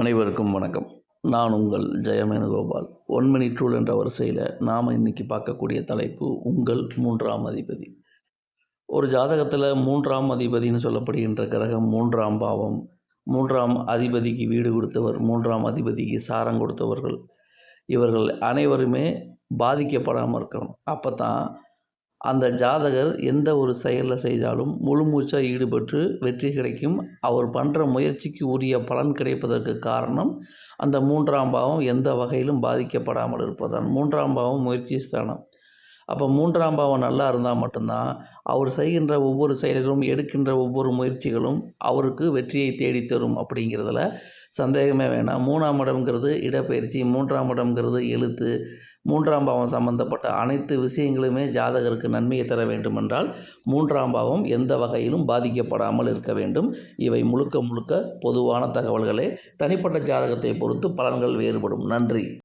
அனைவருக்கும் வணக்கம். நான் உங்கள் ஜெயமேனுகோபால். ஒன் மினிட் ரூல் என்ற வரிசையில் நாம் இன்னைக்கு பார்க்கக்கூடிய தலைப்பு உங்கள் மூன்றாம் அதிபதி. ஒரு ஜாதகத்தில் மூன்றாம் அதிபதின்னு சொல்லப்படுகின்ற கிரகம் மூன்றாம் பாவம் மூன்றாம் அதிபதிக்கு வீடு கொடுத்தவர் மூன்றாம் அதிபதிக்கு சாரம் கொடுத்தவர்கள். இவர்கள் அனைவருமே பாதிக்கப்படாமல் இருக்கணும். அப்போ தான் அந்த ஜாதகர் எந்த ஒரு செயலில் செய்தாலும் முழு மூச்சாக ஈடுபட்டு வெற்றி கிடைக்கும். அவர் பண்ணுற முயற்சிக்கு உரிய பலன் கிடைப்பதற்கு காரணம் அந்த மூன்றாம் பாவம் எந்த வகையிலும் பாதிக்கப்படாமல் இருப்பதுதான். மூன்றாம் பாவம் முயற்சி ஸ்தானம். அப்போ மூன்றாம் பாவம் நல்லா இருந்தால் மட்டும்தான் அவர் செய்கின்ற ஒவ்வொரு செயல்களும் எடுக்கின்ற ஒவ்வொரு முயற்சிகளும் அவருக்கு வெற்றியை தேடித்தரும் அப்படிங்கிறதுல சந்தேகமே வேணாம். மூணாம் இடம்ங்கிறது இடப்பெயர்ச்சி மூன்றாம் இடம்ங்கிறது எழுத்து. மூன்றாம் பாவம் சம்பந்தப்பட்ட அனைத்து விஷயங்களுமே ஜாதகருக்கு நன்மையை தர வேண்டுமென்றால் மூன்றாம் பாவம் எந்த வகையிலும் பாதிக்கப்படாமல் இருக்க வேண்டும். இவை முழுக்க முழுக்க பொதுவான தகவல்களே. தனிப்பட்ட ஜாதகத்தை பொறுத்து பலன்கள் வேறுபடும். நன்றி.